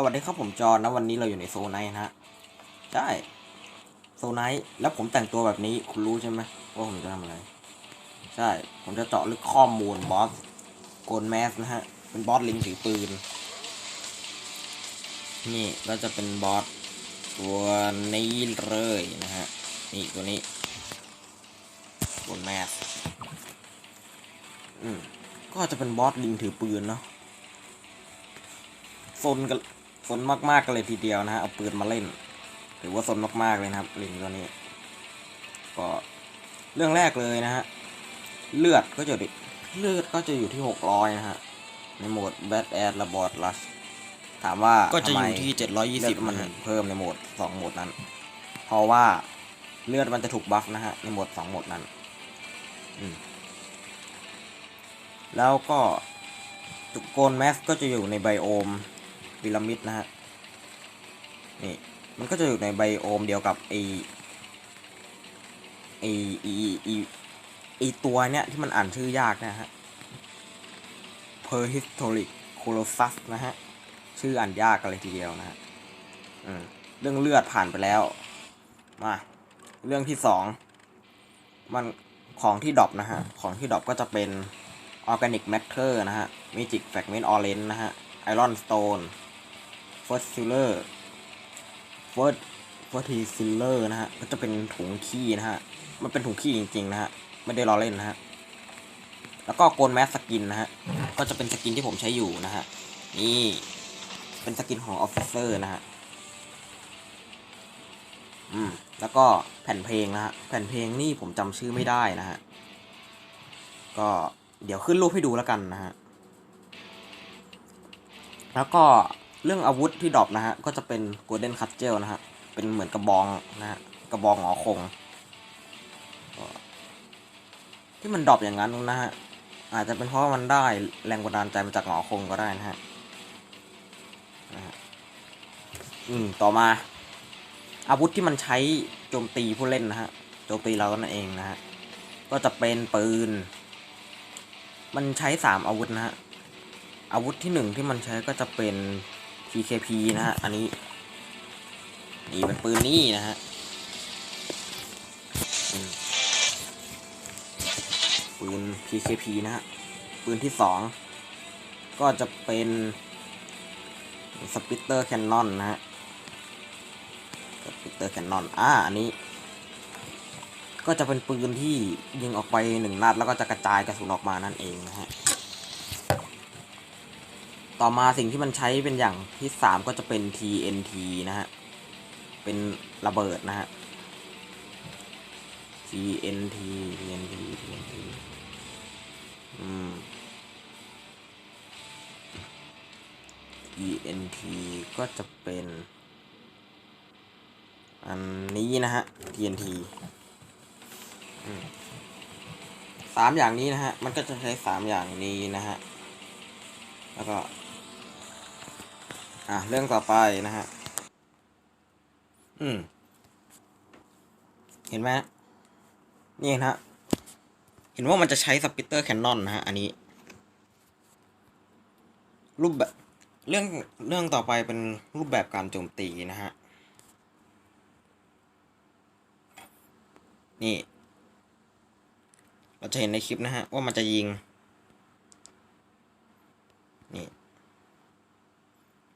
สวัสดีครับผมจอนนะวันนี้เราอยู่ในโซนไนท์นะฮะใช่โซนไนท์แล้วผมแต่งตัวแบบนี้คุณรู้ใช่ไหมว่าผมจะทำอะไร ใช่ ผมจะเจาะลึกข้อมูลบอสโกนแมสนะฮะ เป็นบอสลิงถือปืน นี่ก็จะเป็นบอสตัวนี้เลยนะฮะ นี่ตัวนี้โกนแมสอืมก็จะเป็นบอสลิงถือปืนเนาะซนกัน ซนมากๆกันเลยทีเดียวนะฮะเอาปืนมาเล่นถือว่าซนมากๆเลยนะครับลิงตัวนี้ ก็เรื่องแรกเลยนะฮะเลือดก็จะดิเลือดก็จะอยู่ที่หกร้อยนะฮะ ในโหมด Bad Ass และ Boss Rush ถามว่าก็จะทำไมอยู่ที่ 720เลือดมันนะฮะเพิ่มในโหมดสองโหมดนั้น เพราะว่าเลือดมันจะถูกบัฟนะฮะ ในโหมดสองโหมดนั้นอืมแล้วก็ตุกโกนแมสก็จะอยู่ในไบโอม พีระมิดนะฮะ นี่ มันก็จะอยู่ในไบโอมเดียวกับไอไอไอไอไอตัวเนี้ยที่มันอ่านชื่อยากนะฮะ Perhistoric Colossus นะฮะ ชื่ออ่านยากกันเลยทีเดียวนะฮะเรื่องเลือดผ่านไปแล้ว มา เรื่องที่สองมันของที่ดรอปนะฮะ ของที่ดรอปก็จะเป็น Organic Matter นะฮะ Magic Fragment Orange นะฮะ Iron Stone First Silver First First Silver นะฮะก็จะเป็นถุงขี้นะฮะ มันเป็นถุงขี้จริงๆนะฮะ ไม่ได้ล้อเล่นนะฮะ แล้วก็โกนแมสสกินนะฮะ ก็จะเป็นสกินที่ผมใช้อยู่นะฮะ นี่ เป็นสกินของออฟฟิเซอร์นะฮะ อืม แล้วก็แผ่นเพลงนะฮะ แผ่นเพลงนี่ผมจำชื่อไม่ได้นะฮะ ก็เดี๋ยวขึ้นรูปให้ดูแล้วกันนะฮะ แล้วก็ เรื่องอาวุธที่ดรอปนะฮะ ก็จะเป็น Golden c u t g e l นะฮะ เป็นเหมือนกระบองนะฮะ กระบองหงอคง ที่มันดรอปอย่างนั้นนะฮะ อาจจะเป็นเพราะว่ามันได้แรงกดดันใจมาจากหงอคงก็ได้นะฮะนะฮะอืม ต่อมา อาวุธที่มันใช้โจมตีผู้เล่นนะฮะ โจมตีเรานั่นเองนะฮะ ก็จะเป็นปืน มันใช้สามอาวุธนะฮะ อาวุธที่หนึ่งที่มันใช้ก็จะเป็น PKP นะฮะ อันนี้ นี่เป็นปืนนี่นะฮะอืมปืน PKP นะฮะ ปืนที่สองก็จะเป็นสปิตเตอร์แคนนอนนะฮะ สปิตเตอร์แคนนอน อ่า อันนี้ ก็จะเป็นปืนที่ยิงออกไปหนึ่งนัดแล้วก็จะกระจายกระสุนออกมานั่นเองนะฮะ ต่อมาสิ่งที่มันใช้เป็นอย่างที่สามก็จะเป็น TNT นะฮะ เป็นระเบิดนะฮะ TNT TNT TNT อืม TNT ก็จะเป็น อันนี้นะฮะ TNT สามอย่างนี้นะฮะ มันก็จะใช้สามอย่างนี้นะฮะ แล้วก็ อะเรื่องต่อไปนะฮะ อืม เห็นไหมนี่นะเห็นว่ามันจะใช้สปิตเตอร์แคนนอนนะฮะ อันนี้ รูปแบบ เรื่องเรื่องต่อไปเป็นรูปแบบการโจมตีนะฮะ นี่ เราจะเห็นในคลิปนะฮะ ว่ามันจะยิง นี่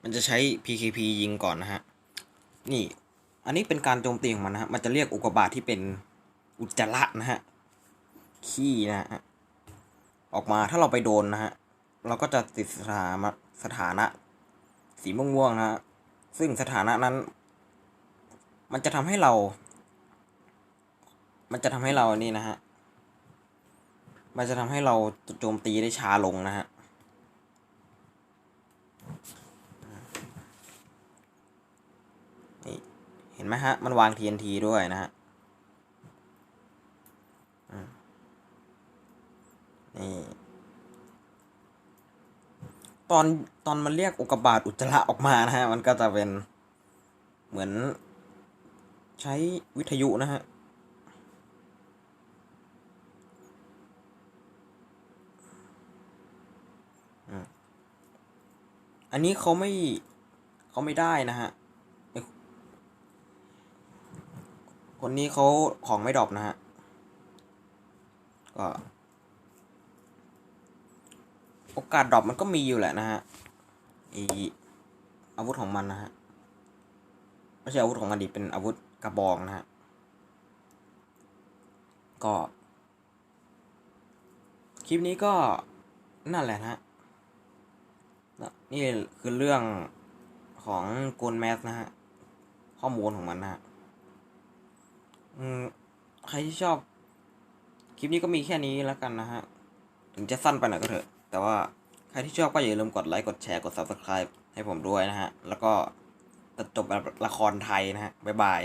มันจะใช้ PKP ยิงก่อนนะฮะ นี่ อันนี้เป็นการโจมตีของมันนะฮะ มันจะเรียกอุกกาบาตที่เป็นอุจจาระนะฮะ ขี้นะฮะ ออกมาถ้าเราไปโดนนะฮะ เราก็จะติดสถานะสถานะ สีม่วงๆนะฮะ ซึ่งสถานะนั้น มันจะทำให้เรา มันจะทำให้เรานี่นะฮะ มันจะทำให้เราโจมตีได้ช้าลงนะฮะ นี่ เห็นไหมฮะ มันวาง TNT ด้วยนะฮะนี่ตอนตอนมันเรียกอุกบาตอุจจาระออกมานะฮะ มันก็จะเป็นเหมือนใช้วิทยุนะฮะอันนี้เขาไม่เขาไม่ได้นะฮะไอ้ คนนี้เขาของไม่ดรอปนะฮะ ก็ โอกาสดรอปมันก็มีอยู่แหละนะฮะอีอาวุธของมันนะฮะ ไม่ใช่อาวุธของมันดิเป็นอาวุธกระบองนะฮะ ก็ คลิปนี้ก็นั่นแหละนะฮะ นี่คือเรื่องของโกลแมสนะฮะ ข้อมูลของมันนะฮะ อืมใครที่ชอบ คลิปนี้ก็มีแค่นี้แล้วกันนะฮะ ถึงจะสั้นไปหน่อยก็เถอะ แต่ว่าใครที่ชอบก็อย่าลืมกดไลค์ กดแชร์ กด subscribe ให้ผมด้วยนะฮะ แล้วก็ตัดจบแบบละครไทยนะฮะ บ๊ายบาย